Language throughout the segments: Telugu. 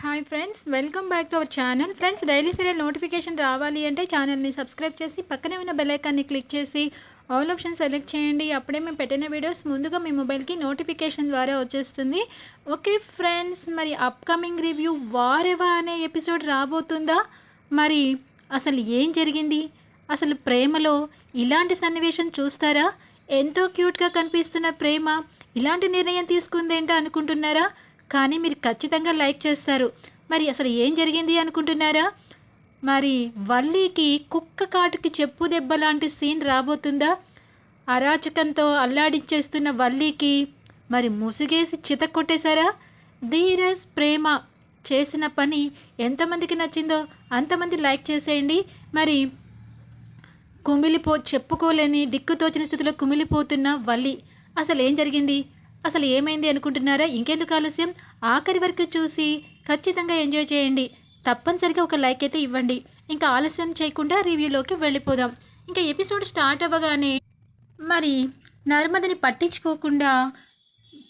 Hi friends welcome back to our channel friends daily serial notification రావాలి అంటే ఛానల్ని సబ్స్క్రైబ్ చేసి పక్కనే ఉన్న బెల్ ఐకాన్ని క్లిక్ చేసి ఆల్ ఆప్షన్ సెలెక్ట్ చేయండి. అప్పుడే మేము పెట్టిన వీడియోస్ ముందుగా మీ మొబైల్కి నోటిఫికేషన్ ద్వారా వచ్చేస్తుంది. ఓకే ఫ్రెండ్స్ మరి అప్కమింగ్ రివ్యూ వారెవా అనే ఎపిసోడ్ రాబోతుందా? మరి అసలు ఏం జరిగింది? అసలు ప్రేమలో ఇలాంటి సన్నివేశం చూస్తారా? ఎంతో క్యూట్గా కనిపిస్తున్న ప్రేమ ఇలాంటి నిర్ణయం తీసుకుందేంటో అనుకుంటున్నారా? కానీ మీరు ఖచ్చితంగా లైక్ చేస్తారు. మరి అసలు ఏం జరిగింది అనుకుంటున్నారా? మరి వల్లీకి కుక్క కాటుకి చెప్పు దెబ్బ లాంటి సీన్ రాబోతుందా? అరాచకంతో అల్లాడిచ్చేస్తున్న వల్లీకి మరి ముసుగేసి చిత కొట్టేశారా? ధీరస్ ప్రేమ చేసిన పని ఎంతమందికి నచ్చిందో అంతమంది లైక్ చేసేయండి. మరి కుమిలిపో చెప్పుకోలేని దిక్కుతోచిన స్థితిలో కుమిలిపోతున్న వల్లి అసలు ఏం జరిగింది? అసలు ఏమైంది అనుకుంటున్నారా? ఇంకెందుకు ఆలస్యం? ఆఖరి వరకు చూసి ఖచ్చితంగా ఎంజాయ్ చేయండి. తప్పనిసరిగా ఒక లైక్ అయితే ఇవ్వండి. ఇంకా ఆలస్యం చేయకుండా రివ్యూలోకి వెళ్ళిపోదాం. ఇంకా ఎపిసోడ్ స్టార్ట్ అవ్వగానే మరి నర్మదని పట్టించుకోకుండా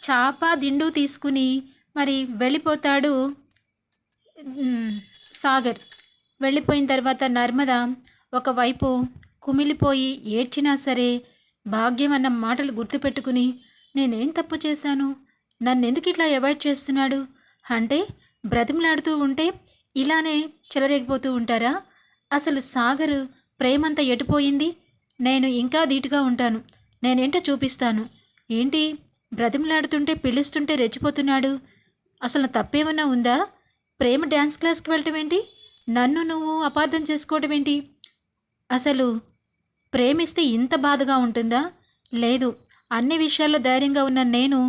చాప దిండు తీసుకుని మరి వెళ్ళిపోతాడు సాగర్. వెళ్ళిపోయిన తర్వాత నర్మద ఒకవైపు కుమిలిపోయి ఏడ్చినా సరే భాగ్యం అన్న మాటలు గుర్తుపెట్టుకుని నేనేం తప్పు చేశాను? నన్నెందుకు ఇట్లా అవాయిడ్ చేస్తున్నాడు? అంటే బ్రతిమలాడుతూ ఉంటే ఇలానే చెలరేగిపోతూ ఉంటారా? అసలు సాగర్ ప్రేమంతా ఎటుపోయింది? నేను ఇంకా ధీటుగా ఉంటాను. నేనేంటో చూపిస్తాను. ఏంటి? బ్రతిమలాడుతుంటే పిలుస్తుంటే రెచ్చిపోతున్నాడు? అసలు తప్పేమన్నా ఉందా? ప్రేమ డ్యాన్స్ క్లాస్కి వెళ్ళటం ఏంటి నన్ను నువ్వు అపార్థం చేసుకోవడం ఏంటి అసలు ప్రేమిస్తే ఇంత బాధగా ఉంటుందా? లేదు. అన్ని విషయాల్లో ధైర్యంగా ఉన్న నేను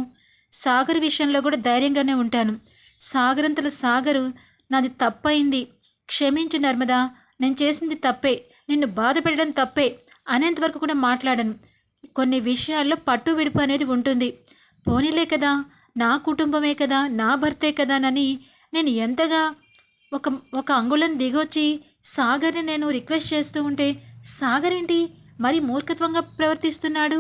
సాగర్ విషయంలో కూడా ధైర్యంగానే ఉంటాను. సాగరంతల సాగరు నాది తప్పయింది క్షమించు నర్మదా నేను చేసింది తప్పే. నిన్ను బాధ పెట్టడం తప్పే అనేంతవరకు కూడా మాట్లాడను. కొన్ని విషయాల్లో పట్టు విడుపు అనేది ఉంటుంది. పోనీలే కదా నా కుటుంబమే కదా నా భర్తే కదానని నేను ఎంతగా ఒక ఒక అంగుళం దిగొచ్చి సాగర్ని నేను రిక్వెస్ట్ చేస్తూ ఉంటే సాగర్ ఏంటి మరి మూర్ఖత్వంగా ప్రవర్తిస్తున్నాడు?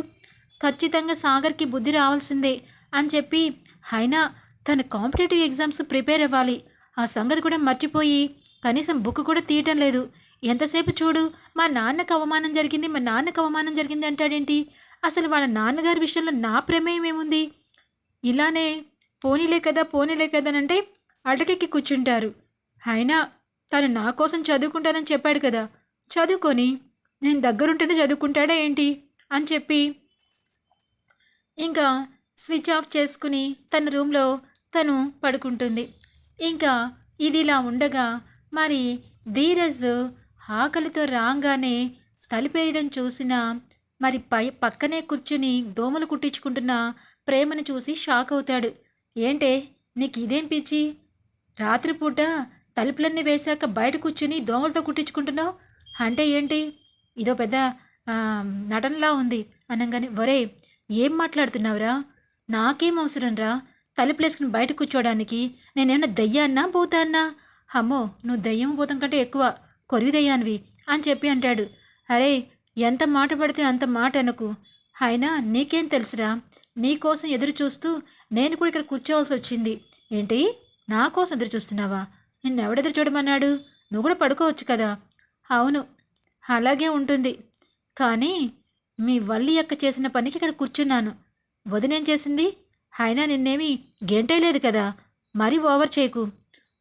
ఖచ్చితంగా సాగర్కి బుద్ధి రావాల్సిందే అని చెప్పి అయినా తన కాంపిటేటివ్ ఎగ్జామ్స్ ప్రిపేర్ అవ్వాలి. ఆ సంగతి కూడా మర్చిపోయి కనీసం బుక్ కూడా తీయటం లేదు. ఎంతసేపు చూడు మా నాన్నకు అవమానం జరిగింది మా నాన్నకు అవమానం జరిగింది అంటాడేంటి? అసలు వాళ్ళ నాన్నగారి విషయంలో నా ప్రమేయం ఏముంది? ఇలానే పోనీలే కదా పోనీలే కదా అని అంటే కూర్చుంటారు. అయినా తను నా కోసం చదువుకుంటానని చెప్పాడు కదా. చదువుకొని నేను దగ్గరుంటేనే చదువుకుంటాడా ఏంటి? అని చెప్పి ఇంకా స్విచ్ ఆఫ్ చేసుకుని తన రూమ్లో తను పడుకుంటుంది. ఇంకా ఇది ఇలా ఉండగా మరి ధీరజ్ ఆకలితో రాగానే తలిపేయడం చూసిన మరి పై పక్కనే కూర్చుని దోమలు కుట్టించుకుంటున్న ప్రేమను చూసి షాక్ అవుతాడు. ఏంటే నీకు ఇదేం పిచ్చి? రాత్రిపూట తలుపులన్నీ వేశాక బయట కూర్చుని దోమలతో కుట్టించుకుంటున్నావు? అంటే ఏంటి? ఇదో పెద్ద నటనలా ఉంది. అనగానే ఒరే ఏం మాట్లాడుతున్నావురా? నాకేం అవసరం రా తలుపులేసుకుని బయట కూర్చోడానికి నేనేమన్నా దయ్యాన్నా భూతాన్నా? అమ్మో నువ్వు దయ్యం భూతం కంటే ఎక్కువ కొరివి దయ్యానివి అని చెప్పి అంటాడు. అరే ఎంత మాట పడితే అంత మాట అనకు. అయినా నీకేం తెలుసురా? నీకోసం ఎదురు చూస్తూ నేను కూడా ఇక్కడ కూర్చోవాల్సి వచ్చింది. ఏంటి? నా కోసం ఎదురు చూస్తున్నావా? నిన్ను ఎవడెదురు చూడమన్నాడు? నువ్వు కూడా పడుకోవచ్చు కదా? అవును అలాగే ఉంటుంది. కానీ మీ వల్లి అక్క చేసిన పనికి ఇక్కడ కూర్చున్నాను. వదినేం చేసింది? అయినా నిన్నేమి గెంటేయలేదు కదా. మరీ ఓవర్ చేయకు.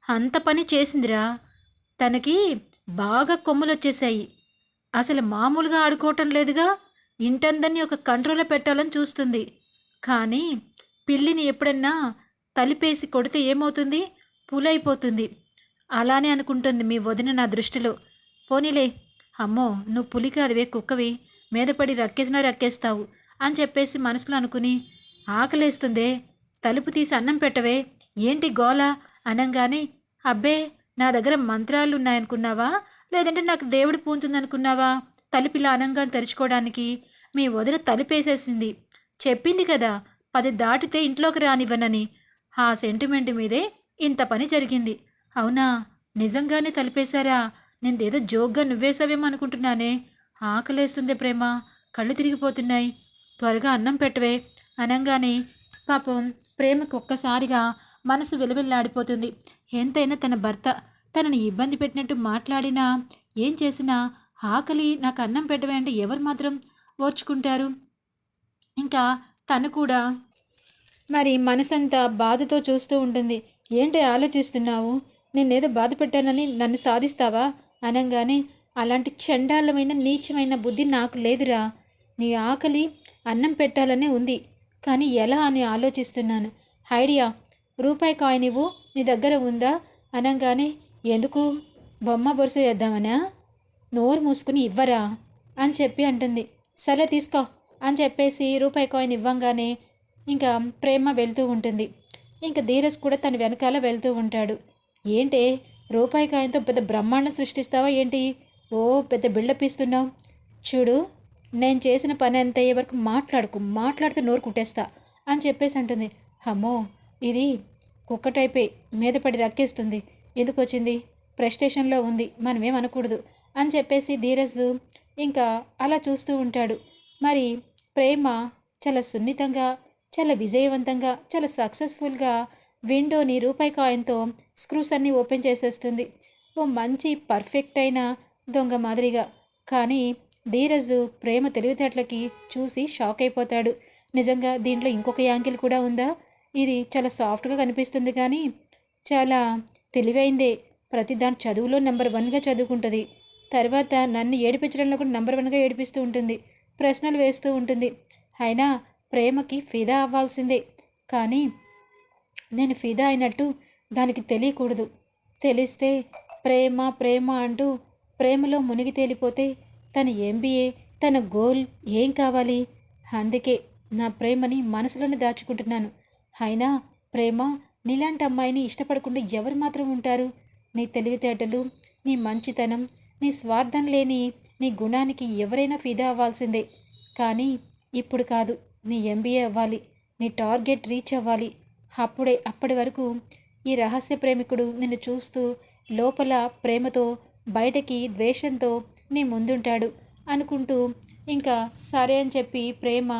అంత పని చేసిందిరా. తనకి బాగా కొమ్ములు వచ్చేసాయి అసలు మామూలుగా ఆడుకోవటం లేదుగా. ఇంటందరినీ ఒక కంట్రోల్లో పెట్టాలని చూస్తుంది. కానీ పిల్లిని ఎప్పుడన్నా తలిపేసి కొడితే ఏమవుతుంది? పులైపోతుంది. అలానే అనుకుంటుంది మీ వదిన నా దృష్టిలో. పోనీలే. అమ్మో నువ్వు పులి కాదువే కుక్కవి. మీద పడి రక్కేసినా రక్కేస్తావు అని చెప్పేసి మనసులో అనుకుని ఆకలేస్తుందే. తలుపు తీసి అన్నం పెట్టవే. ఏంటి గోల? అనంగానే అబ్బే నా దగ్గర మంత్రాలు ఉన్నాయనుకున్నావా? లేదంటే నాకు దేవుడు పూంతుందనుకున్నావా తలుపు ఇలా అనంగా తెరుచుకోవడానికి మీ వదిన తలుపేసేసింది. చెప్పింది కదా పది దాటితే ఇంట్లోకి రానివ్వనని. ఆ సెంటిమెంట్ మీదే ఇంత పని జరిగింది. అవునా? నిజంగానే తలిపేశారా? నేనేదో జోక్గా నువ్వేసావేమో అనుకుంటున్నానే. ఆకలేస్తుంది ప్రేమ. కళ్ళు తిరిగిపోతున్నాయి. త్వరగా అన్నం పెట్టవే అనంగానే పాపం ప్రేమకు ఒక్కసారిగా మనసు విలవిల్లాడిపోతుంది. ఎంతైనా తన భర్త తనని ఇబ్బంది పెట్టినట్టు మాట్లాడినా ఏం చేసినా ఆకలి నాకు అన్నం పెట్టవే అంటే ఎవరు మాత్రం ఓర్చుకుంటారు? ఇంకా తను కూడా మరి మనసంతా బాధతో చూస్తూ ఉంటుంది. ఏంటి ఆలోచిస్తున్నావు? నేనేదో బాధ పెట్టానని నన్ను సాధిస్తావా? అనగానే అలాంటి చండాలమైన నీచమైన బుద్ధి నాకు లేదురా. నీ ఆకలి అన్నం పెట్టాలనే ఉంది. కానీ ఎలా అని ఆలోచిస్తున్నాను. ఐడియా రూపాయి కాయిన్ ఇవ్వు. నీ దగ్గర ఉందా? అనగానే ఎందుకు? బొమ్మ బొరుసు వేద్దామనా? నోరు మూసుకుని ఇవ్వరా? అని చెప్పి అంటుంది. సరే తీసుకో అని చెప్పేసి రూపాయి కాయిన్ ఇవ్వంగానే ఇంకా ప్రేమ వెళ్తూ ఉంటుంది. ఇంకా ధీరజ్ కూడా తన వెనకాల వెళ్తూ ఉంటాడు. ఏంటే? రూపాయి కాయంతో పెద్ద బ్రహ్మాండం సృష్టిస్తావా ఏంటి? ఓ పెద్ద బిల్డప్ ఇస్తున్నావు. చూడు నేను చేసిన పని అంత అయ్యే వరకు మాట్లాడుకు మాట్లాడితే నోరు కుట్టేస్తా అని చెప్పేసి అంటుంది. అమ్మో ఇది కుక్క టైపే మీద పడి రక్కేస్తుంది. ఎందుకు వచ్చింది? ప్రెస్టేషన్లో ఉంది మనమేం అనకూడదు అని చెప్పేసి ధీరజ్ ఇంకా అలా చూస్తూ ఉంటాడు. మరి ప్రేమ చాలా సున్నితంగా చాలా విజయవంతంగా చాలా సక్సెస్ఫుల్గా విండోని రూపాయి కాయిన్తో స్క్రూస్ అన్నీ ఓపెన్ చేసేస్తుంది. ఓ మంచి పర్ఫెక్ట్ అయిన దొంగ మాదిరిగా. కానీ ధీరజ్ ప్రేమ తెలివితేటలకి చూసి షాక్ అయిపోతాడు. నిజంగా దీంట్లో ఇంకొక యాంగిల్ కూడా ఉందా? ఇది చాలా సాఫ్ట్గా కనిపిస్తుంది కానీ చాలా తెలివైందే. ప్రతి దాని చదువులో నెంబర్ వన్గా చదువుకుంటుంది. తర్వాత నన్ను ఏడిపించడంలో కూడా నెంబర్ వన్గా ఏడిపిస్తూ ఉంటుంది. ప్రశ్నలు వేస్తూ ఉంటుంది. అయినా ప్రేమకి ఫిదా అవ్వాల్సిందే. కానీ నేను ఫిదా అయినట్టు దానికి తెలియకూడదు. తెలిస్తే ప్రేమ ప్రేమ అంటూ ప్రేమలో మునిగి తేలిపోతే తన ఎంబీఏ తన గోల్ ఏం కావాలి? అందుకే నా ప్రేమని మనసులోనే దాచుకుంటున్నాను. అయినా ప్రేమ నీలాంటి అమ్మాయిని ఇష్టపడకుండా ఎవరు మాత్రం ఉంటారు? నీ తెలివితేటలు నీ మంచితనం నీ స్వార్థం లేని నీ గుణానికి ఎవరైనా ఫిదా అవ్వాల్సిందే. కానీ ఇప్పుడు కాదు నీ ఎంబీఏ అవ్వాలి నీ టార్గెట్ రీచ్ అవ్వాలి. అప్పుడే అప్పటి వరకు ఈ రహస్య ప్రేమికుడు నిన్ను చూస్తూ లోపల ప్రేమతో బయటకి ద్వేషంతో నీ ముందుంటాడు అనుకుంటూ ఇంకా సరే అని చెప్పి ప్రేమ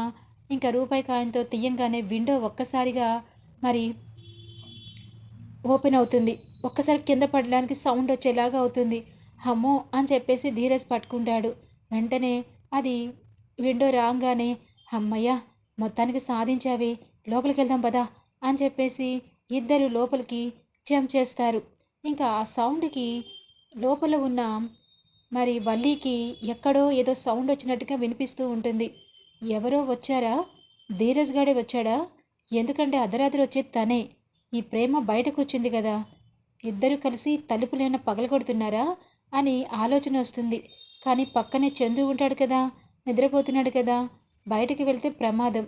ఇంకా రూపాయి కాయంతో తీయంగానే విండో ఒక్కసారిగా మరి ఓపెన్ అవుతుంది. ఒక్కసారి కింద పడడానికి సౌండ్ వచ్చేలాగా అవుతుంది. అమ్మో అని చెప్పేసి ధీరజ్ పట్టుకుంటాడు. వెంటనే అది విండో రాగానే అమ్మయ్య మొత్తానికి సాధించావే లోపలికి వెళ్దాం పదా అని చెప్పేసి ఇద్దరు లోపలికి జంప్ చేస్తారు. ఇంకా ఆ సౌండ్కి లోపల ఉన్న మరి వల్లీకి ఎక్కడో ఏదో సౌండ్ వచ్చినట్టుగా వినిపిస్తూ ఉంటుంది. ఎవరో వచ్చారా? ధీరజ్ గాడే వచ్చాడా? ఎందుకంటే అర్ధరాత్రి వచ్చేది తనే. ఈ ప్రేమ బయటకు వచ్చింది కదా. ఇద్దరు కలిసి తలుపులేమైనా పగలగొడుతున్నారా? అని ఆలోచన వస్తుంది. కానీ పక్కనే చందు ఉంటాడు కదా. నిద్రపోతున్నాడు కదా. బయటకు వెళ్తే ప్రమాదం.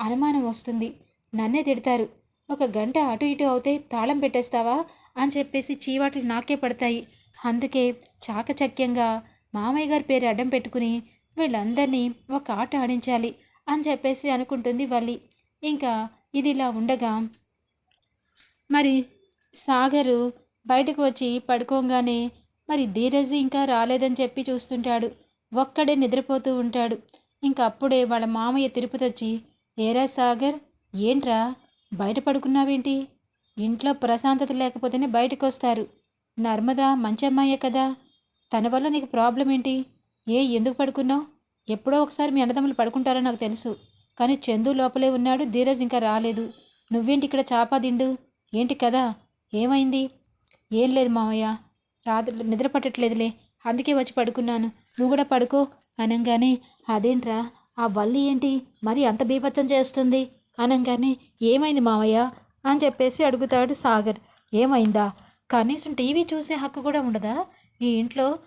అనుమానం వస్తుంది. నన్నే తిడతారు. ఒక గంట అటు ఇటు అవుతే తాళం పెట్టేస్తావా? అని చెప్పేసి చీవాట్లు నాకే పడతాయి. అందుకే చాకచక్యంగా మామయ్య గారి పేరు అడ్డం పెట్టుకుని వీళ్ళందరినీ ఒక ఆట ఆడించాలి అని చెప్పేసి అనుకుంటుంది వల్లి. ఇంకా ఇది ఇలా ఉండగా మరి సాగరు బయటకు వచ్చి పడుకోగానే మరి ధీరజ్ ఇంకా రాలేదని చెప్పి చూస్తుంటాడు. ఒక్కడే నిద్రపోతూ ఉంటాడు. ఇంకా అప్పుడే వాళ్ళ మామయ్య తిరుపతి వచ్చి ఏరా సాగర్ ఏంట్రా? బయట పడుకున్నావేంటి? ఇంట్లో ప్రశాంతత లేకపోతేనే బయటకు వస్తారు నర్మదా మంచి అమ్మాయే కదా. తన వల్ల నీకు ప్రాబ్లం ఏంటి? ఏ ఎందుకు పడుకున్నావు? ఎప్పుడో ఒకసారి మీ అన్నదమ్ములు పడుకుంటారో నాకు తెలుసు. కానీ చందు లోపలే ఉన్నాడు ధీరజ్ ఇంకా రాలేదు. నువ్వేంటి ఇక్కడ చాపా దిండు ఏంటి కదా ఏమైంది? ఏం లేదు మామయ్య రాత్రి నిద్ర పట్టట్లేదులే. అందుకే వచ్చి పడుకున్నాను. నువ్వు కూడా పడుకో అనగానే. అదేంట్రా? ఆ వల్లి ఏంటి? మరి అంత బీభత్సం చేస్తుంది? అనగానే. ఏమైంది మామయ్య అని చెప్పేసి అడుగుతాడు సాగర్. ఏమైందా? కనీసం టీవీ చూసే హక్కు కూడా ఉండదా? ఈ ఇంట్లో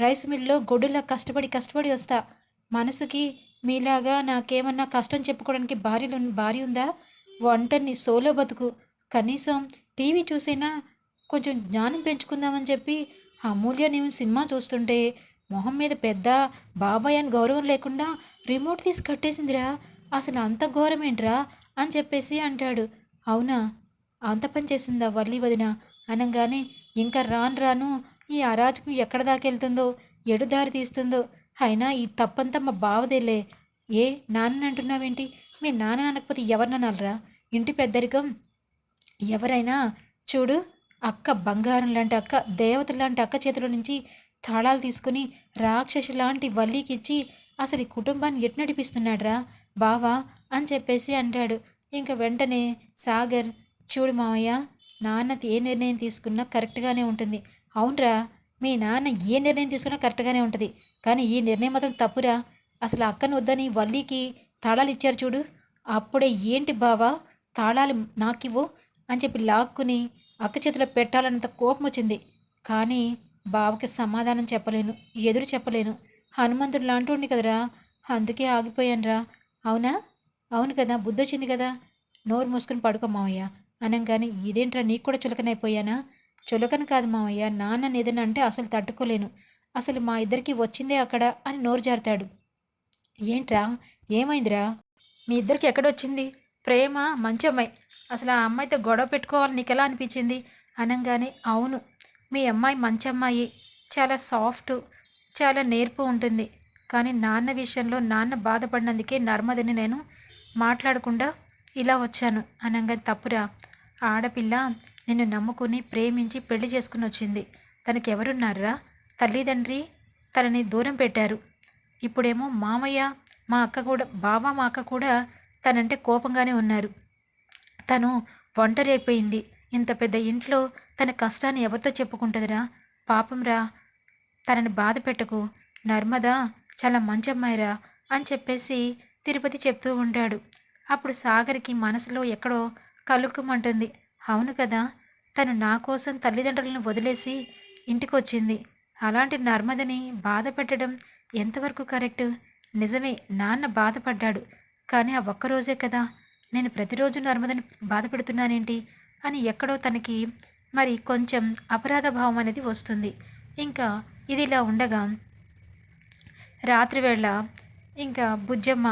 రైస్ మిల్లో గొడ్డులా కష్టపడి కష్టపడి వస్తా. మనసుకి మీలాగా నాకేమన్నా కష్టం చెప్పుకోవడానికి భార్యలు భార్య ఉందా? వంటని సోలో బతుకు. కనీసం టీవీ చూసైనా కొంచెం జ్ఞానం పెంచుకుందామని చెప్పి అమూల్య నేను సినిమా చూస్తుంటే మొహం మీద పెద్ద బాబాయ్ అని గౌరవం లేకుండా రిమోట్ తీసి కట్టేసిందిరా. అసలు అంత ఘోరమేంట్రా? అని చెప్పేసి అంటాడు. అవునా? అంత పని చేసిందా వల్లి వదిన? అనగానే ఇంకా రాను రాను ఈ అరాజకం ఎక్కడ దాకెళ్తుందో ఎడు దారి తీస్తుందో. అయినా ఈ తప్పంతా మా బావదేలే. ఏ నాన్న అంటున్నావేంటి? మీ నాన్న అనకపోతే ఎవరిననాలరా? ఇంటి పెద్దరికం? ఎవరైనా? చూడు అక్క బంగారం లాంటి అక్క దేవత లాంటి అక్క చేతిలో నుంచి తాళాలు తీసుకుని రాక్షసి లాంటి వల్లీకిచ్చి అసలు ఈ కుటుంబాన్ని ఎటు నడిపిస్తున్నాడ్రా? బావా అని చెప్పేసి అంటాడు. ఇంకా వెంటనే సాగర్ చూడు మామయ్య నాన్న ఏ నిర్ణయం తీసుకున్నా కరెక్ట్గానే ఉంటుంది. అవునరా మీ నాన్న ఏ నిర్ణయం తీసుకున్నా కరెక్ట్గానే ఉంటుంది. కానీ ఈ నిర్ణయం మాత్రం తప్పురా. అసలు అక్కను వద్దని వల్లీకి తాళాలు ఇచ్చారు చూడు. అప్పుడే ఏంటి బావా తాళాలు నాకివ్వు అని చెప్పి లాక్కుని అక్క చేతిలో పెట్టాలన్నంత కోపం వచ్చింది. కానీ బావకి సమాధానం చెప్పలేను ఎదురు చెప్పలేను. హనుమంతుడు లాంటి కదరా అందుకే ఆగిపోయానురా. అవునా? అవును కదా బుద్ధి వచ్చింది కదా. నోరు మూసుకుని పడుకో మావయ్య. అనగానే ఇదేంట్రా నీకు కూడా చులకనైపోయానా? చులకన కాదు మావయ్య నాన్న ఏదైనా అంటే అసలు తట్టుకోలేను. అసలు మా ఇద్దరికి వచ్చిందే అక్కడ అని నోరు జారుతాడు. ఏంట్రా? ఏమైందిరా? మీ ఇద్దరికి ఎక్కడొచ్చింది? ప్రేమ మంచి అమ్మాయి. అసలు ఆ అమ్మాయితో గొడవ పెట్టుకోవాలని నీకు ఎలా అనిపించింది? అనగానే అవును. మీ అమ్మాయి మంచి అమ్మాయి. చాలా సాఫ్ట్ చాలా నేర్పు ఉంటుంది. కానీ నాన్న విషయంలో నాన్న బాధపడినందుకే నర్మదని నేను మాట్లాడకుండా ఇలా వచ్చాను. అనగా తప్పురా. ఆడపిల్ల నిన్ను నమ్ముకుని ప్రేమించి పెళ్ళి చేసుకుని వచ్చింది. తనకెవరున్నారా? తల్లిదండ్రి తనని దూరం పెట్టారు. ఇప్పుడేమో మామయ్య మా అక్క కూడా బావ మా అక్క కూడా తనంటే కోపంగానే ఉన్నారు. తను ఒంటరి అయిపోయింది ఇంత పెద్ద ఇంట్లో తన కష్టాన్ని ఎవరితో చెప్పుకుంటుందిరా? పాపంరా తనని బాధ పెట్టకు. నర్మదా చాలా మంచి అమ్మాయిరా అని చెప్పేసి తిరుపతి చెప్తూ ఉంటాడు. అప్పుడు సాగర్కి మనసులో ఎక్కడో కలుక్కుమంటుంది. అవును కదా తను నా కోసం తల్లిదండ్రులను వదిలేసి ఇంటికి వచ్చింది అలాంటి నర్మదని బాధ పెట్టడం ఎంతవరకు కరెక్ట్? నిజమే నాన్న బాధపడ్డాడు. కానీ ఆ ఒక్కరోజే కదా నేను ప్రతిరోజు నర్మదని బాధ పెడుతున్నానేంటి అని ఎక్కడో తనకి మరి కొంచెం అపరాధ భావం అనేది వస్తుంది. ఇంకా ఇది ఇలా ఉండగా రాత్రివేళ ఇంకా బుజ్జమ్మ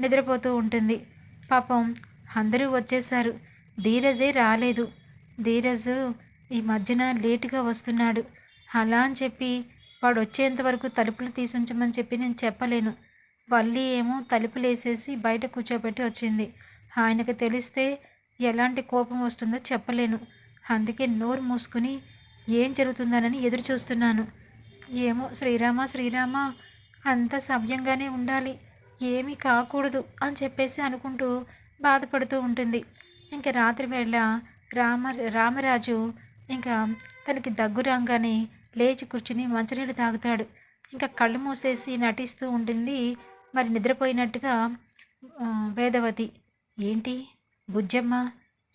నిద్రపోతూ ఉంటుంది. పాపం అందరూ వచ్చేసారు ధీరజే రాలేదు. ధీరజ్ ఈ మధ్యన లేటుగా వస్తున్నాడు. అలా అని చెప్పి వాడు వచ్చేంత వరకు తలుపులు తీసించమని చెప్పి నేను చెప్పలేను. వల్లి ఏమో తలుపులు వేసేసి బయట కూర్చోబెట్టి వచ్చింది. ఆయనకు తెలిస్తే ఎలాంటి కోపం వస్తుందో చెప్పలేను. అందుకే నోరు మూసుకుని ఏం జరుగుతుందనని ఎదురు చూస్తున్నాను. ఏమో శ్రీరామ శ్రీరామ అంత సవ్యంగానే ఉండాలి. ఏమీ కాకూడదు అని చెప్పేసి అనుకుంటూ బాధపడుతూ ఉంటుంది. ఇంకా రాత్రి వేళ రామ రామరాజు ఇంకా తనకి దగ్గు రాగానే లేచి కూర్చుని మంచినీళ్ళు తాగుతాడు. ఇంకా కళ్ళు మూసేసి నటిస్తూ ఉంటుంది మరి నిద్రపోయినట్టుగా వేదవతి. ఏంటి? బుజ్జమ్మ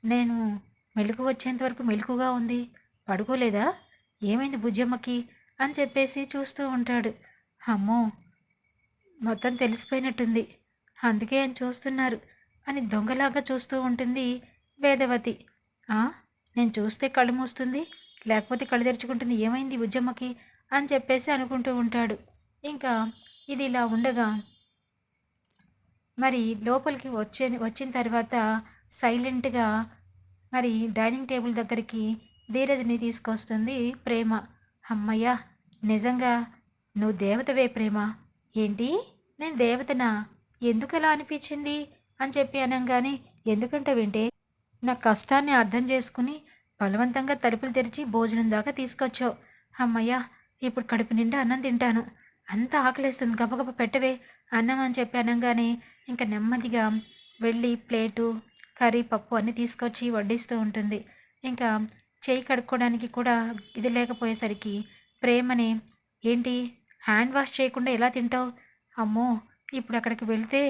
నేను మెలకు వచ్చేంత వరకు మెలకుగా ఉంది. పడుకోలేదా? ఏమైంది బుజ్జమ్మకి? అని చెప్పేసి చూస్తూ ఉంటాడు. అమ్మో! మొత్తం తెలిసిపోయినట్టుంది. అందుకే ఆయన చూస్తున్నారు. అని దొంగలాగా చూస్తూ ఉంటుంది వేదవతి. నేను చూస్తే కళ్ళు మూస్తుంది లేకపోతే కళ్ళు తెరుచుకుంటుంది ఏమైంది ఉద్యమకి అని చెప్పేసి అనుకుంటూ ఉంటాడు. ఇంకా ఇది ఇలా ఉండగా మరి లోపలికి వచ్చే వచ్చిన తర్వాత సైలెంట్గా మరి డైనింగ్ టేబుల్ దగ్గరికి ధీరజ్ని తీసుకొస్తుంది ప్రేమ. అమ్మయ్యా నిజంగా నువ్వు దేవతవే ప్రేమ? ఏంటి? నేను దేవతనా? ఎందుకు అలా అనిపించింది? అని చెప్పి అనగానే ఎందుకంటే వింటే నా కష్టాన్ని అర్థం చేసుకుని బలవంతంగా తలుపులు తెరిచి భోజనం దాకా తీసుకొచ్చావు. అమ్మయ్యా ఇప్పుడు కడుపు నిండా అన్నం తింటాను. అంత ఆకలేస్తుంది గబగబ పెట్టవే అన్నం అని చెప్పి అనగానే ఇంకా నెమ్మదిగా వెళ్ళి ప్లేటు కర్రీ పప్పు అన్నీ తీసుకొచ్చి వడ్డిస్తూ ఉంటుంది. ఇంకా చేయి కడుక్కోవడానికి కూడా ఇది లేకపోయేసరికి ప్రేమని ఏంటి హ్యాండ్ వాష్ చేయకుండా ఎలా తింటావు? అమ్మో ఇప్పుడు అక్కడికి వెళ్తే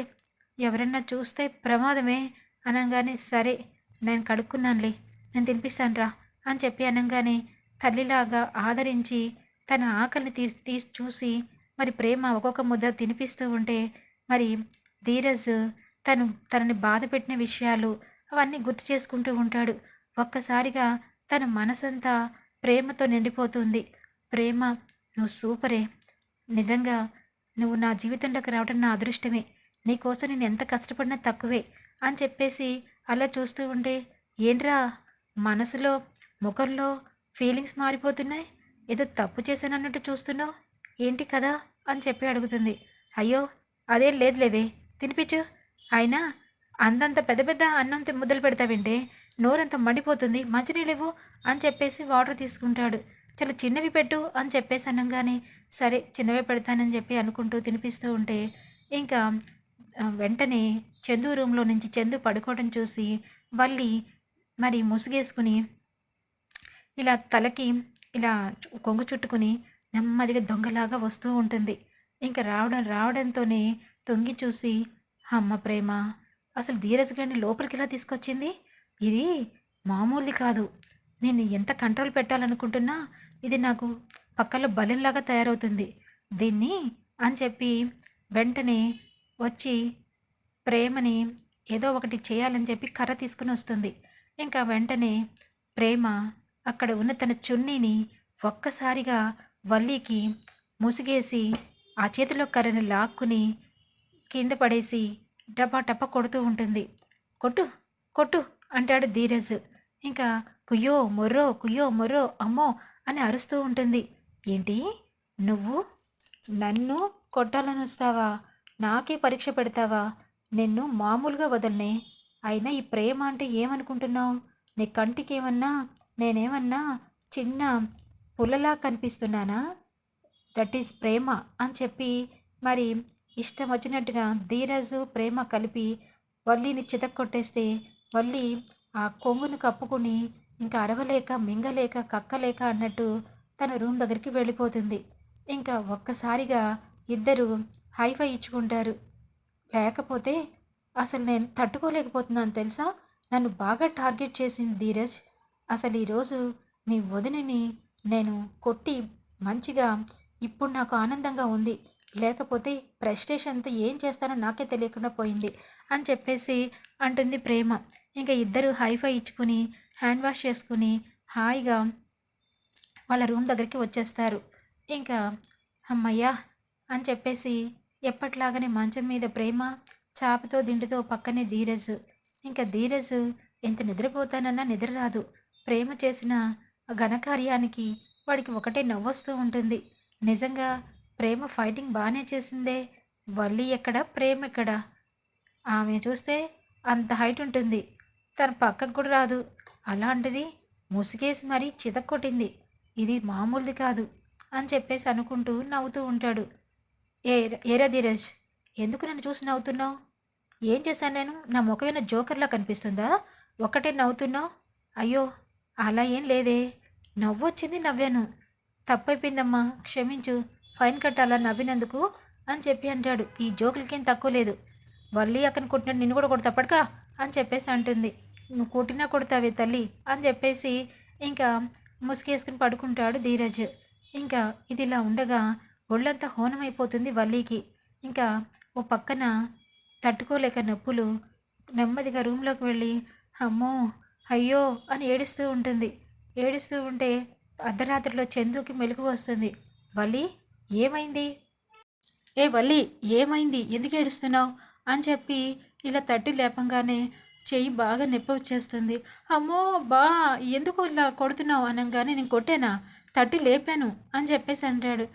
ఎవరన్నా చూస్తే ప్రమాదమే అనగానే సరే నేను కడుక్కున్నానులే నేను తినిపిస్తానురా అని చెప్పి అనగానే తల్లిలాగా ఆదరించి తన ఆకలిని తీసి తీసి చూసి మరి ప్రేమ ఒక్కొక్క ముద్ద తినిపిస్తూ ఉంటే మరి ధీరజ్ తను తనని బాధ పెట్టిన విషయాలు అవన్నీ గుర్తు చేసుకుంటూ ఉంటాడు. ఒక్కసారిగా తన మనసంతా ప్రేమతో నిండిపోతుంది. ప్రేమ నువ్వు సూపరే. నిజంగా నువ్వు నా జీవితంలోకి రావడం నా అదృష్టమే. నీకోసం నేను ఎంత కష్టపడినా తక్కువే అని చెప్పేసి అలా చూస్తూ ఉంటే ఏంట్రా మనసులో ముఖంలో ఫీలింగ్స్ మారిపోతున్నాయి. ఏదో తప్పు చేశానన్నట్టు చూస్తున్నావు? ఏంటి కదా? అని చెప్పి అడుగుతుంది. అయ్యో అదేం లేదులేవే. తినిపించు. అయినా అంతంత పెద్ద పెద్ద అన్నం ముద్దలు పెడతావేంటే నోరంతా మండిపోతుంది. మంచినీళ్ళు అని చెప్పేసి వాటర్ తీసుకుంటాడు. చాలా చిన్నవి పెట్టు అని చెప్పేసి అనగానే సరే చిన్నవి పెడతానని చెప్పి అనుకుంటూ తినిపిస్తూ ఉంటే ఇంకా వెంటనే చందు రూమ్లో నుంచి చందు పడుకోవడం చూసి వల్లి మరి ముసుగేసుకుని ఇలా తలకి ఇలా కొంగు చుట్టుకుని నెమ్మదిగా దొంగలాగా వస్తూ ఉంటుంది. ఇంకా రావడం రావడంతోనే తొంగి చూసి అమ్మ ప్రేమ అసలు ధీరజ్ గారిని లోపలికి ఎలా తీసుకొచ్చింది? ఇది మామూలుది కాదు. నేను ఎంత కంట్రోల్ పెట్టాలనుకుంటున్నా ఇది నాకు పక్కలో బలంలాగా తయారవుతుంది. దీన్ని అని చెప్పి వెంటనే వచ్చి ప్రేమని ఏదో ఒకటి చేయాలని చెప్పి కర్ర తీసుకుని వస్తుంది. ఇంకా వెంటనే ప్రేమ అక్కడ ఉన్న తన చున్నీని ఒక్కసారిగా వల్లీకి ముసిగేసి ఆ చేతిలో కర్రని లాక్కుని కింద పడేసి డబ్బా టప్ప కొడుతూ ఉంటుంది. కొట్టు కొట్టు అంటాడు ధీరజ్. ఇంకా కుయ్యో మొర్రో కుయ్యో మొర్రో అమ్మో అని అరుస్తూ ఉంటుంది. ఏంటి? నువ్వు? నన్ను కొట్టాలని వస్తావా? నాకే పరీక్ష పెడతావా? నిన్ను మామూలుగా వదలనే. అయినా ఈ ప్రేమ అంటే ఏమనుకుంటున్నావు? నీ కంటికి ఏమన్నా నేనేమన్నా చిన్న పుల్లలా కనిపిస్తున్నానా? దట్ ఈస్ ప్రేమ అని చెప్పి మరి ఇష్టం వచ్చినట్టుగా ధీరజు ప్రేమ కలిపి వల్లిని చితక్కొట్టేస్తే వల్లి ఆ కొంగును కప్పుకుని ఇంకా అరవలేక మింగలేక కక్కలేక అన్నట్టు తన రూమ్ దగ్గరికి వెళ్ళిపోతుంది. ఇంకా ఒక్కసారిగా ఇద్దరు హైఫై ఇచ్చుకుంటారు. లేకపోతే అసలు నేను తట్టుకోలేకపోతున్నాను తెలుసా? నన్ను బాగా టార్గెట్ చేసింది ధీరజ్. అసలు ఈరోజు మీ వదినని నేను కొట్టి మంచిగా ఇప్పుడు నాకు ఆనందంగా ఉంది. లేకపోతే ప్రెస్టేషన్తో ఏం చేస్తానో నాకే తెలియకుండా పోయింది అని చెప్పేసి అంటుంది ప్రేమ. ఇంకా ఇద్దరు హైఫై ఇచ్చుకుని హ్యాండ్ వాష్ చేసుకుని హాయిగా వాళ్ళ రూమ్ దగ్గరికి వచ్చేస్తారు. ఇంకా అమ్మయ్యా అని చెప్పేసి ఎప్పట్లాగానే మంచం మీద ప్రేమ చాపతో దిండుతో పక్కనే ధీరజ్. ఇంకా ధీరజ్ ఎంత నిద్రపోతానన్నా నిద్ర రాదు ప్రేమ చేసిన ఘనకార్యానికి వాడికి ఒకటే నవ్వొస్తూ ఉంటుంది. నిజంగా ప్రేమ ఫైటింగ్ బాగానే చేసిందే? వల్లి ఎక్కడ? ప్రేమ ఎక్కడ? ఆమె చూస్తే అంత హైట్ ఉంటుంది. తన పక్కకు కూడా రాదు. అలాంటిది ముసుగేసి మరీ చితక్కొట్టింది. ఇది మామూలుది కాదు అని చెప్పేసి అనుకుంటూ నవ్వుతూ ఉంటాడు. ఏ ఏరా ధీరజ్ ఎందుకు నన్ను చూసి నవ్వుతున్నావు? ఏం చేశాను నేను? నా ముఖమైన జోకర్లా కనిపిస్తుందా? ఒక్కటే నవ్వుతున్నావు? అయ్యో అలా ఏం లేదే. నవ్వొచ్చింది నవ్వాను. తప్పైపోయిందమ్మా క్షమించు ఫైన్ కట్టాలా నవ్వినందుకు? అని చెప్పి అంటాడు. ఈ జోకులకేం తక్కువ లేదు. వల్లి అక్కని కొట్టినట్టు నిన్ను కూడా కొడతా పడకా అని చెప్పేసి అంటుంది. నువ్వు కొట్టినా కొడతావే తల్లి అని చెప్పేసి ఇంకా ముసుగేసుకుని పడుకుంటాడు ధీరజ్. ఇంకా ఇది ఇలా ఉండగా ఒళ్ళంతా హోనమైపోతుంది వల్లీకి. ఇంకా ఓ పక్కన తట్టుకోలేక నొప్పులు నెమ్మదిగా రూమ్లోకి వెళ్ళి అమ్మో అయ్యో అని ఏడుస్తూ ఉంటుంది. ఏడుస్తూ ఉంటే అర్ధరాత్రిలో చందుకి మెలకు వస్తుంది. వల్లి ఏమైంది? ఏ వల్లి ఏమైంది? ఎందుకు ఏడుస్తున్నావు? అని చెప్పి ఇలా తట్టి లేపంగానే చెయ్యి బాగా నొప్పి వచ్చేస్తుంది. అమ్మో బా ఎందుకు ఇలా కొడుతున్నావు? అనగానే నేను కొట్టానా? తట్టి లేపాను అని చెప్పేసి అంటాడు.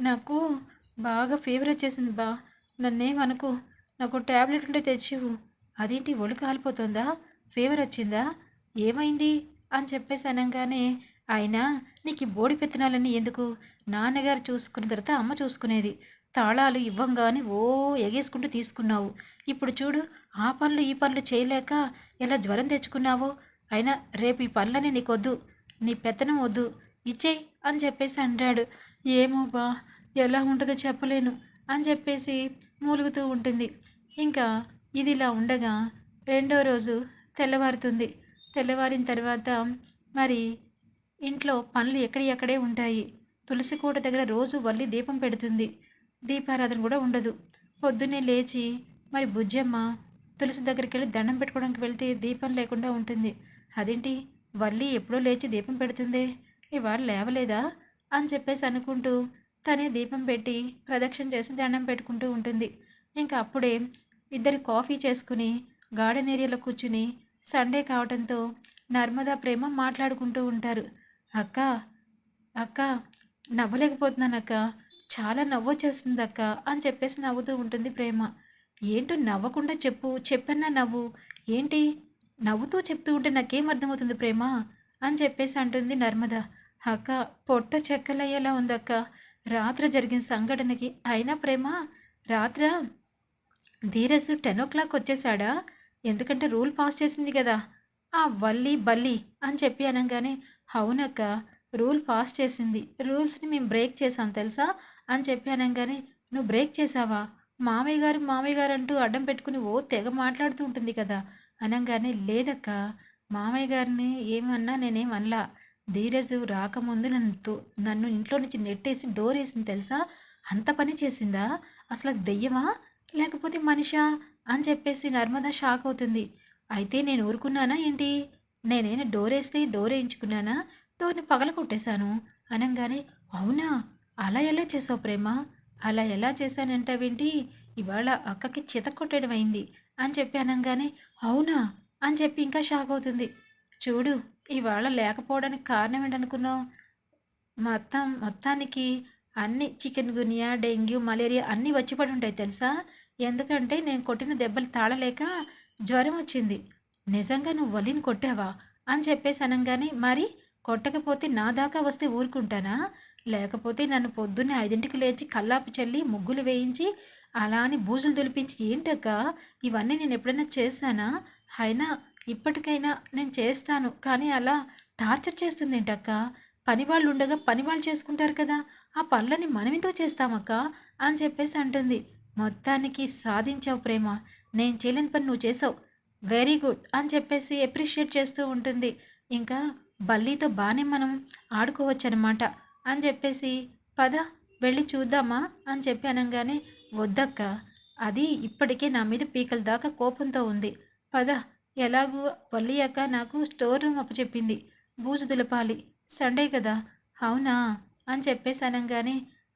నాకు బాగా ఫీవర్ వచ్చేసింది బా. నన్నేమనుకో నాకు ట్యాబ్లెట్ ఉంటే తెచ్చివు అదేంటి ఒళ్ళు కాలిపోతుందా ఫీవర్ వచ్చిందా? ఏమైంది? అని చెప్పేసి అనగానే ఆయన నీకు ఈ బోడి పెత్తనాలన్నీ ఎందుకు? నాన్నగారు చూసుకున్న తర్వాత అమ్మ చూసుకునేది. తాళాలు ఇవ్వంగానే ఓ ఎగేసుకుంటూ తీసుకున్నావు. ఇప్పుడు చూడు ఆ పనులు ఈ పనులు చేయలేక ఎలా జ్వరం తెచ్చుకున్నావో? అయినా రేపు ఈ పనులన్నీ నీకొద్దు. నీ పెత్తనం వద్దు. ఇచ్చేయి అని చెప్పేసి అంటాడు. ఏమో బా ఎలా ఉంటుందో చెప్పలేను అని చెప్పేసి మూలుగుతూ ఉంటుంది. ఇంకా ఇది ఇలా ఉండగా రెండో రోజు తెల్లవారుతుంది. తెల్లవారిన తర్వాత మరి ఇంట్లో పనులు ఎక్కడి ఎక్కడే ఉంటాయి. తులసి కోట దగ్గర రోజు వల్లి దీపం పెడుతుంది. దీపారాధన కూడా ఉండదు. పొద్దున్నే లేచి మరి బుజ్జమ్మ తులసి దగ్గరికి వెళ్ళి దండం పెట్టుకోవడానికి వెళ్తే దీపం లేకుండా ఉంటుంది. అదేంటి? వల్లి ఎప్పుడో లేచి దీపం పెడుతుంది. ఇవాళ లేవలేదా? అని చెప్పేసి అనుకుంటూ తనే దీపం పెట్టి ప్రదక్షిణ చేసి దండం పెట్టుకుంటూ ఉంటుంది. ఇంకా అప్పుడే ఇద్దరు కాఫీ చేసుకుని గార్డెన్ ఏరియాలో కూర్చుని సండే కావడంతో నర్మదా ప్రేమ మాట్లాడుకుంటూ ఉంటారు. అక్క అక్క నవ్వలేకపోతున్నాను అక్క చాలా నవ్వొచ్చేస్తుంది అక్క అని చెప్పేసి నవ్వుతూ ఉంటుంది ప్రేమ. ఏంటో నవ్వకుండా చెప్పు చెప్పన్నా నవ్వు. ఏంటి? నవ్వుతూ చెప్తూ ఉంటే నాకేం అర్థమవుతుంది ప్రేమ? అని చెప్పేసి అంటుంది నర్మదా. అక్క పొట్ట చెక్కలయ్యేలా ఉందక్క. రాత్రి జరిగిన సంఘటనకి అయినా ప్రేమ? రాత్ర? ధీరస్ టెన్ ఓ క్లాక్ వచ్చేసాడా ఎందుకంటే రూల్ పాస్ చేసింది కదా ఆ వల్లి బల్లి అని చెప్పి అనగానే అవునక్క రూల్ పాస్ చేసింది. రూల్స్ని మేము బ్రేక్ చేసాం తెలుసా? అని చెప్పి అనగానే నువ్వు బ్రేక్ చేసావా మామయ్య గారు మామయ్య గారు అంటూ అడ్డం పెట్టుకుని ఓ తెగ మాట్లాడుతూ ఉంటుంది కదా. అనగానే లేదక్క మామయ్య గారిని ఏమన్నా నేనేం ధీరజ్ రాకముందు నన్ను తో- నన్ను ఇంట్లో నుంచి నెట్టేసి డోర్ వేసింది తెలుసా? అంత పని చేసిందా? అసలు దెయ్యమా? లేకపోతే మనిషా? అని చెప్పేసి నర్మద షాక్ అవుతుంది. అయితే నేను ఊరుకున్నానా ఏంటి? నేనైనా డోర్ వేస్తే డోర్ వేయించుకున్నానా? డోర్ని పగల కొట్టేశాను అనగానే అవునా? అలా ఎలా చేసావు ప్రేమ? అలా ఎలా చేశానంటావేంటి? ఇవాళ అక్కకి చిత కొట్టడం అయింది. అని చెప్పి అనగానే అవునా? అని చెప్పి ఇంకా షాక్ అవుతుంది. చూడు ఇవాళ లేకపోవడానికి కారణం ఏంటనుకున్నావు? మొత్తం మొత్తానికి అన్ని చికెన్ గునియా డెంగ్యూ మలేరియా అన్నీ వచ్చి పడి ఉంటాయి తెలుసా? ఎందుకంటే నేను కొట్టిన దెబ్బలు తాళలేక జ్వరం వచ్చింది. నిజంగా నువ్వు వలిని కొట్టావా? అని చెప్పేసి అనగానే మరి కొట్టకపోతే నా దాకా వస్తే ఊరుకుంటానా? లేకపోతే నన్ను పొద్దున్నే ఐదింటికి లేచి కల్లాపు చల్లి ముగ్గులు వేయించి అలా అని బూజులు దులిపించి ఏంటక్క? ఇవన్నీ నేను ఎప్పుడైనా చేశానా? అయినా ఇప్పటికైనా నేను చేస్తాను. కానీ అలా టార్చర్ చేస్తుంది ఏంటక్క పని వాళ్ళు ఉండగా పని వాళ్ళు చేసుకుంటారు కదా. ఆ పనులని మనం చేస్తామక్క? అని చెప్పేసి అంటుంది. మొత్తానికి సాధించావు ప్రేమ. నేను చేయలేని పని నువ్వు చేసావు. వెరీ గుడ్ అని చెప్పేసి ఎప్రిషియేట్ చేస్తూ ఉంటుంది. ఇంకా బల్లీతో బాగానే మనం ఆడుకోవచ్చు అనమాట అని చెప్పేసి పద వెళ్ళి చూద్దామా అని చెప్పి అనగానే వద్దక్క. అది ఇప్పటికే నా మీద పీకల దాకా కోపంతో ఉంది. పద ఎలాగూ వల్లియాక నాకు స్టోర్ రూమ్ అప్పచెప్పింది. బూజు దులపాలి. సండే కదా. అవునా? అని చెప్పేసి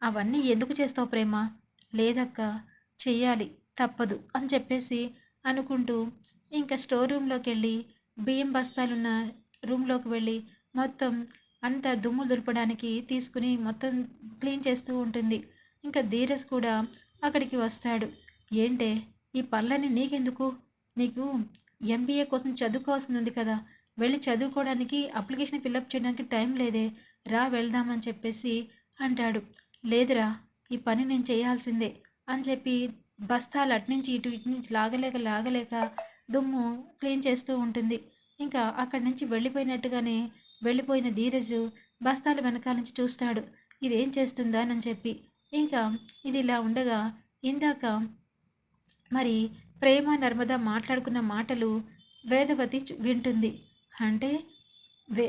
అవన్నీ ఎందుకు చేస్తావు ప్రేమ? లేదక్క చెయ్యాలి. తప్పదు అని చెప్పేసి అనుకుంటూ ఇంకా స్టోర్ రూమ్లోకి వెళ్ళి బియ్యం బస్తాలున్న రూమ్లోకి వెళ్ళి మొత్తం అంత దుమ్ము దులపడానికి తీసుకుని మొత్తం క్లీన్ చేస్తూ ఉంటుంది. ఇంకా ధీరస్ కూడా అక్కడికి వస్తాడు. ఏంటే? ఈ పళ్ళని నీకెందుకు? నీకు ఎంబీఏ కోసం చదువుకోవాల్సింది ఉంది కదా. వెళ్ళి చదువుకోవడానికి అప్లికేషన్ ఫిల్అప్ చేయడానికి టైం లేదే. రా వెళ్దామని చెప్పేసి అంటాడు. లేదురా ఈ పని నేను చేయాల్సిందే అని చెప్పి బస్తాలు అట్నుంచి ఇటు ఇటు నుంచి లాగలేక లాగలేక దుమ్ము క్లీన్ చేస్తూ ఉంటుంది. ఇంకా అక్కడి నుంచి వెళ్ళిపోయినట్టుగానే వెళ్ళిపోయిన ధీరజు బస్తాల వెనకాల నుంచి చూస్తాడు. ఇదేం చేస్తుందా అని చెప్పి. ఇంకా ఇది ఇలా ఉండగా ఇందాక మరి ప్రేమ నర్మద మాట్లాడుకున్న మాటలు వేదవతి వింటుంది. అంటే వే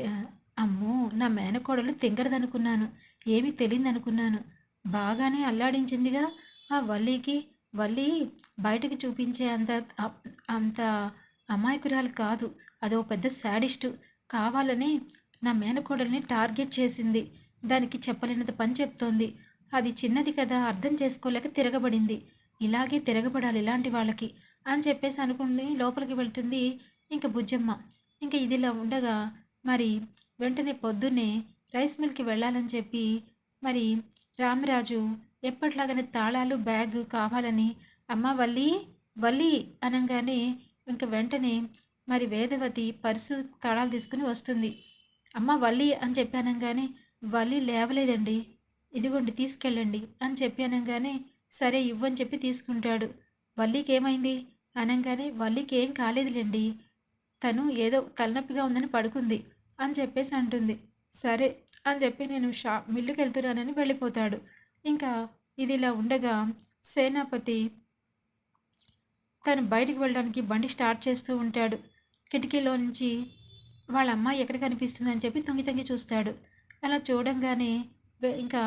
అమ్మో నా మేనకోడలు తింగరదనుకున్నాను. ఏమి తెలియదనుకున్నాను బాగానే అల్లాడించిందిగా ఆ వల్లీకి. వల్లి బయటకు చూపించే అంత అంత అమాయకురాలు కాదు. అదో పెద్ద శాడిస్టు. కావాలని నా మేనకోడల్ని టార్గెట్ చేసింది. దానికి చెప్పలేనంత పని చెప్తోంది. అది చిన్నది కదా అర్థం చేసుకోలేక తిరగబడింది. ఇలాగే తిరగబడాలి ఇలాంటి వాళ్ళకి. అని చెప్పేసి అనుకుని లోపలికి వెళ్తుంది ఇంకా బుజ్జమ్మ. ఇంకా ఇదిలా ఉండగా మరి వెంటనే పొద్దున్నే రైస్ మిల్కి వెళ్ళాలని చెప్పి మరి రామరాజు ఎప్పట్లాగానే తాళాలు బ్యాగ్ కావాలని అమ్మ వల్లి వల్లి అనగానే ఇంకా వెంటనే మరి వేదవతి పర్సు తాళాలు తీసుకుని వస్తుంది. అమ్మ వల్లి అని చెప్పి అనగానే వల్లి లేవలేదండి ఇదిగోండి తీసుకెళ్ళండి అని చెప్పి అనగానే సరే ఇవ్వని చెప్పి తీసుకుంటాడు. వల్లీకి ఏమైంది అనగానే వల్లికి ఏం కాలేదులేండి. తను ఏదో తలనొప్పిగా ఉందని పడుకుంది అని చెప్పేసి అంటుంది. సరే అని చెప్పి నేను షా మిల్లుకి వెళ్తున్నానని వెళ్ళిపోతాడు. ఇంకా ఇది ఇలా ఉండగా సేనాపతి తను బయటికి వెళ్ళడానికి బండి స్టార్ట్ చేస్తూ ఉంటాడు. కిటికీలో నుంచి వాళ్ళ అమ్మాయి ఎక్కడ కనిపిస్తుందని చెప్పి తొంగి తొంగి చూస్తాడు. అలా చూడంగానే ఇంకా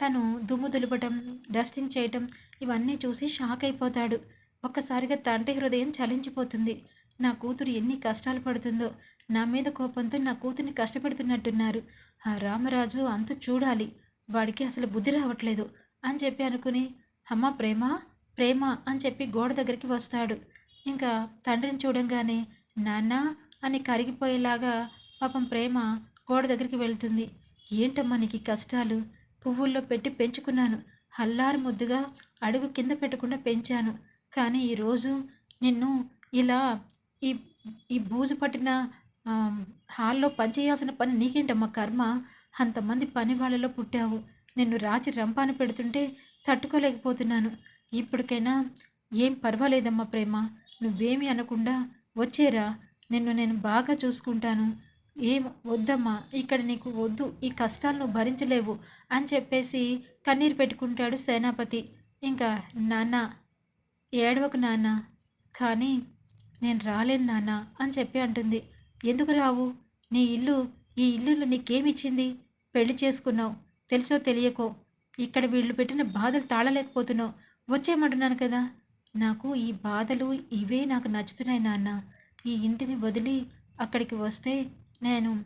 తను దుమ్ము దులపటం డస్టింగ్ చేయటం ఇవన్నీ చూసి షాక్ అయిపోతాడు. ఒక్కసారిగా తండ్రి హృదయం చలించిపోతుంది. నా కూతురు ఎన్ని కష్టాలు పడుతుందో నా మీద కోపంతో నా కూతుర్ని కష్టపెడుతున్నట్టున్నారు. ఆ రామరాజు అంత చూడాలి. వాడికి అసలు బుద్ధి రావట్లేదు అని చెప్పి అనుకుని అమ్మ ప్రేమ ప్రేమ అని చెప్పి గోడ దగ్గరికి వస్తాడు. ఇంకా తండ్రిని చూడంగానే నాన్న అని కరిగిపోయేలాగా పాపం ప్రేమ గోడ దగ్గరికి వెళ్తుంది. ఏంటమ్మా నీకు కష్టాలు? పువ్వుల్లో పెట్టి పెంచుకున్నాను. అల్లారు ముద్దుగా అడుగు కింద పెట్టకుండా పెంచాను. కానీ ఈరోజు నిన్ను ఇలా ఈ ఈ బూజు పట్టిన హాల్లో పని చేయాల్సిన పని నీకేంటమ్మా కర్మ? అంతమంది పని వాళ్ళలో పుట్టావు. నిన్ను రాచి రంపాన పెడుతుంటే తట్టుకోలేకపోతున్నాను. ఇప్పటికైనా ఏం పర్వాలేదమ్మా ప్రేమ. నువ్వేమి అనకుండా వచ్చేరా. నిన్ను నేను బాగా చూసుకుంటాను. ఏం వద్దమ్మా ఇక్కడ నీకు వద్దు ఈ కష్టాలు నువ్వు భరించలేవు అని చెప్పేసి కన్నీరు పెట్టుకుంటాడు సేనాపతి. ఇంకా నాన్న ఏడవకు నాన్న. కానీ నేను రాలేను నాన్న అని చెప్పి అంటుంది. ఎందుకు రావు? నీ ఇల్లు ఈ ఇల్లులో నీకేమిచ్చింది? పెళ్ళి చేసుకున్నావు. తెలుసో తెలియకో. ఇక్కడ వీళ్ళు పెట్టిన బాధలు తాళలేకపోతున్నావు. వచ్చేయమంటున్నాను కదా. నాకు ఈ బాధలు ఇవే నాకు నచ్చుతున్నాయి నాన్న. ఈ ఇంటిని వదిలి అక్కడికి వస్తే నేను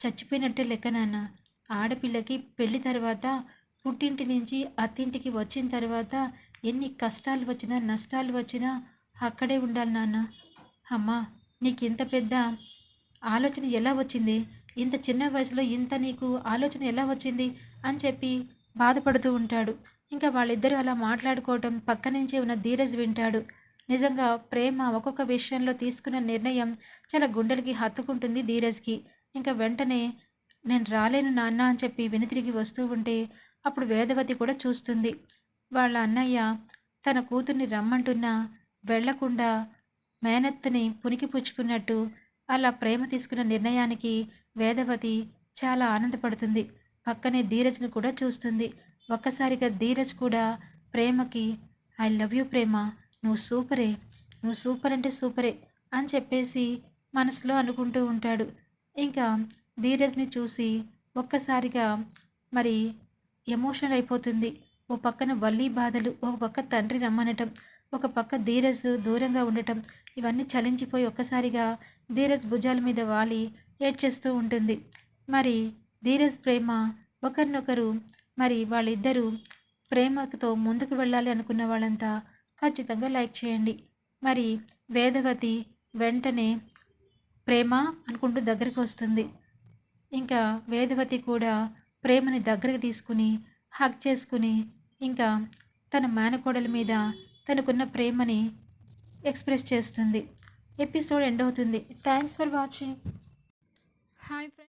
చచ్చిపోయినట్టే లెక్క నాన్న. ఆడపిల్లకి పెళ్ళి తర్వాత పుట్టింటి నుంచి అత్తింటికి వచ్చిన తర్వాత ఎన్ని కష్టాలు వచ్చినా నష్టాలు వచ్చినా అక్కడే ఉండాలి నాన్న. అమ్మా నీకు ఇంత పెద్ద ఆలోచన ఎలా వచ్చింది? ఇంత చిన్న వయసులో ఇంత నీకు ఆలోచన ఎలా వచ్చింది? అని చెప్పి బాధపడుతూ ఉంటాడు. ఇంకా వాళ్ళిద్దరూ అలా మాట్లాడుకోవటం పక్క నుంచే ఉన్న ధీరజ్ వింటాడు. నిజంగా ప్రేమ ఒక్కొక్క విషయంలో తీసుకున్న నిర్ణయం చాలా గుండెలకి హత్తుకుంటుంది ధీరజ్కి. ఇంకా వెంటనే నేను రాలేను నాన్న అని చెప్పి వెనుతిరిగి వస్తూ ఉంటే అప్పుడు వేదవతి కూడా చూస్తుంది. వాళ్ళ అన్నయ్య తన కూతుర్ని రమ్మంటున్నా వెళ్ళకుండా మేనత్తని పునికి పుచ్చుకున్నట్టు అలా ప్రేమ తీసుకున్న నిర్ణయానికి వేదవతి చాలా ఆనందపడుతుంది. పక్కనే ధీరజ్ను కూడా చూస్తుంది. ఒక్కసారిగా ధీరజ్ కూడా ప్రేమకి ఐ లవ్ యూ ప్రేమ నువ్వు సూపరే నువ్వు సూపర్ అంటే సూపరే అని చెప్పేసి మనసులో అనుకుంటూ ఉంటాడు. ఇంకా ధీరజ్ని చూసి ఒక్కసారిగా మరి ఎమోషనల్ అయిపోతుంది. ఓ పక్కన వల్లి బాధలు ఒక పక్క తండ్రి రమ్మనటం ఒక పక్క ధీరజ్ దూరంగా ఉండటం ఇవన్నీ చలించిపోయి ఒక్కసారిగా ధీరజ్ భుజాల మీద వాలి ఏడ్చేస్తూ ఉంటుంది. మరి ధీరజ్ ప్రేమ ఒకరినొకరు మరి వాళ్ళిద్దరూ ప్రేమతో ముందుకు వెళ్ళాలి అనుకున్న వాళ్ళంతా ఖచ్చితంగా లైక్ చేయండి. మరి వేదవతి వెంటనే ప్రేమ అనుకుంటూ దగ్గరికి వస్తుంది. ఇంకా వేదవతి కూడా ప్రేమని దగ్గరికి తీసుకుని హక్ చేసుకుని ఇంకా తన మేనకోడల మీద తనకున్న ప్రేమని ఎక్స్ప్రెస్ చేస్తుంది. ఎపిసోడ్ ఎండ్ అవుతుంది. Thanks for watching. Hi friends.